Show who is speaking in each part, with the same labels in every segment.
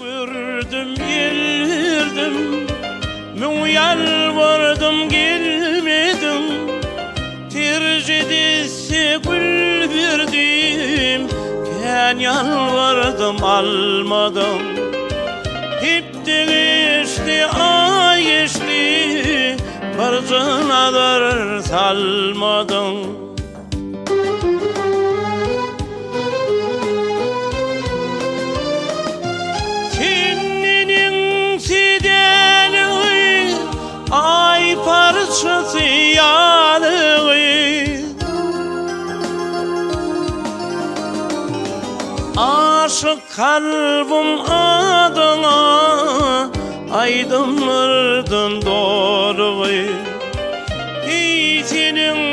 Speaker 1: Gördüm gelirdim. Mün yalvardım gelmedim. Tercedesi gül verdim Ken yalvardım almadım. Hep de geçti ay geçti. Fırtınalar salmadım parçası yanı Aşık kalbim adına aydınlardın doğru. İçinin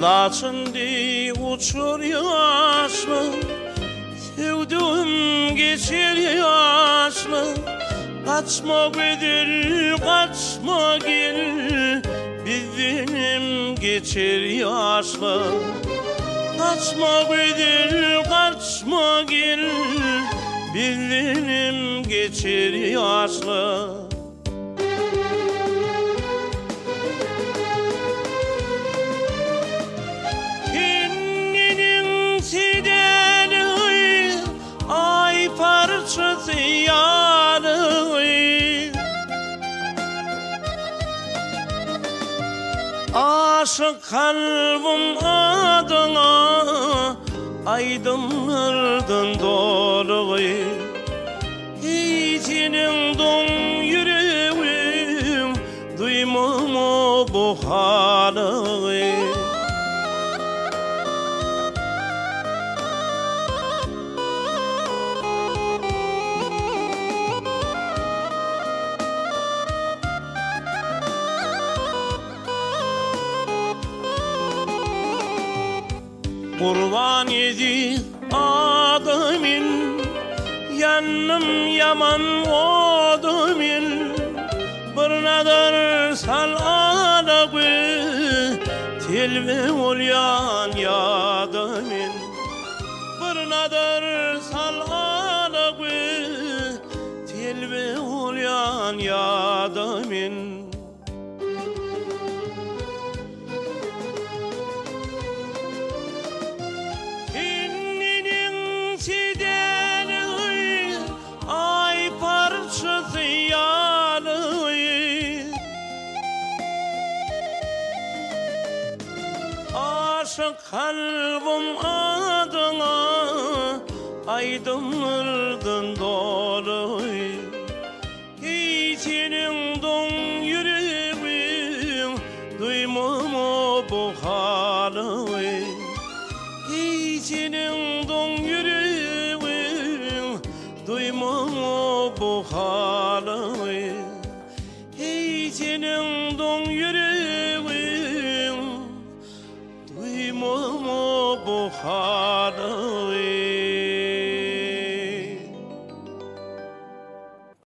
Speaker 1: Laçındı uçur yaşlı. Sevdim geçir yaşlı. Kaçma bedir kaçma gel Bizim geçir yaşlı. Kaçma bedir kaçma gel Bizim geçir yaşlı Aşık kalbim adına aydınlardın doğru İçinin Kurban yedi adamın Yanım yaman odamın Bir nadar sal anabı Tilve olyan yadamın Bir nadar sal anabı Tilve olyan Aşık kalbim adına aydınlardın doğru İçinin don yüreğim duymam o bu halı İçinin don yüreğim duymam o bu halı İçinin don